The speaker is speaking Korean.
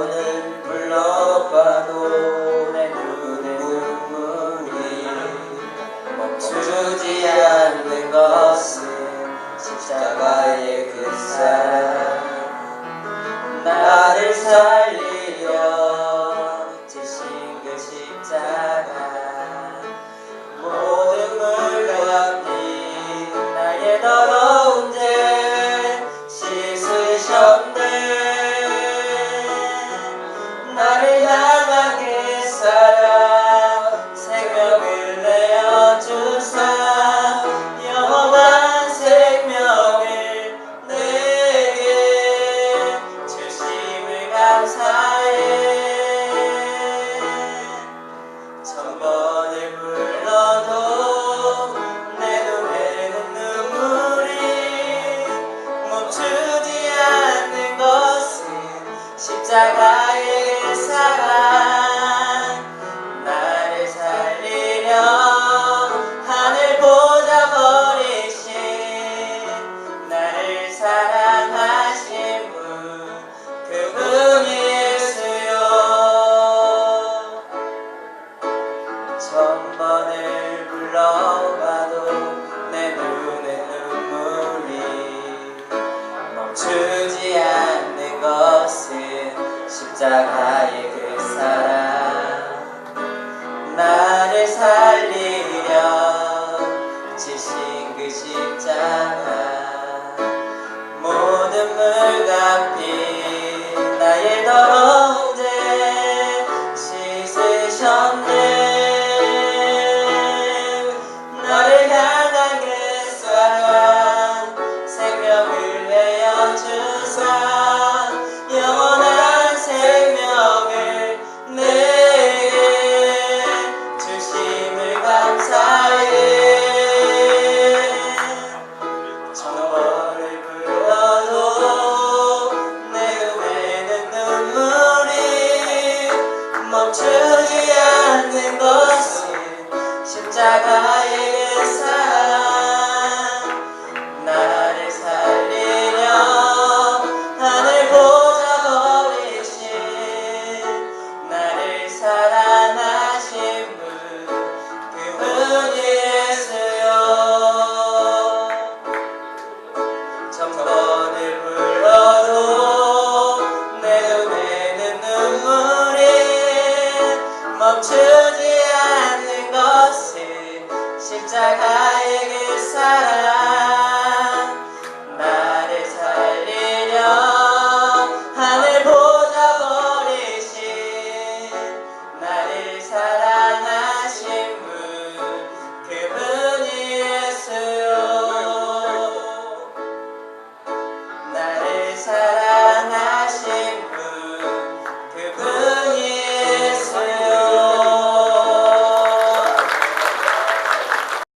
오늘 불러봐도 눈에 눈물이 멈추지 않는 것은 십자가의 그 사랑. 나를 사랑 천번을 불러도 내 노래는 물이 멈추지 않는 것은 십자가의 사랑. 나를 살리려 하늘 보자 버리신 나를 사랑. 십자가의 그 사랑 나를 살리려 지신 그 십자가 3번을 불러도 내 눈에는 눈물이 멈추지 않는 것을 십자가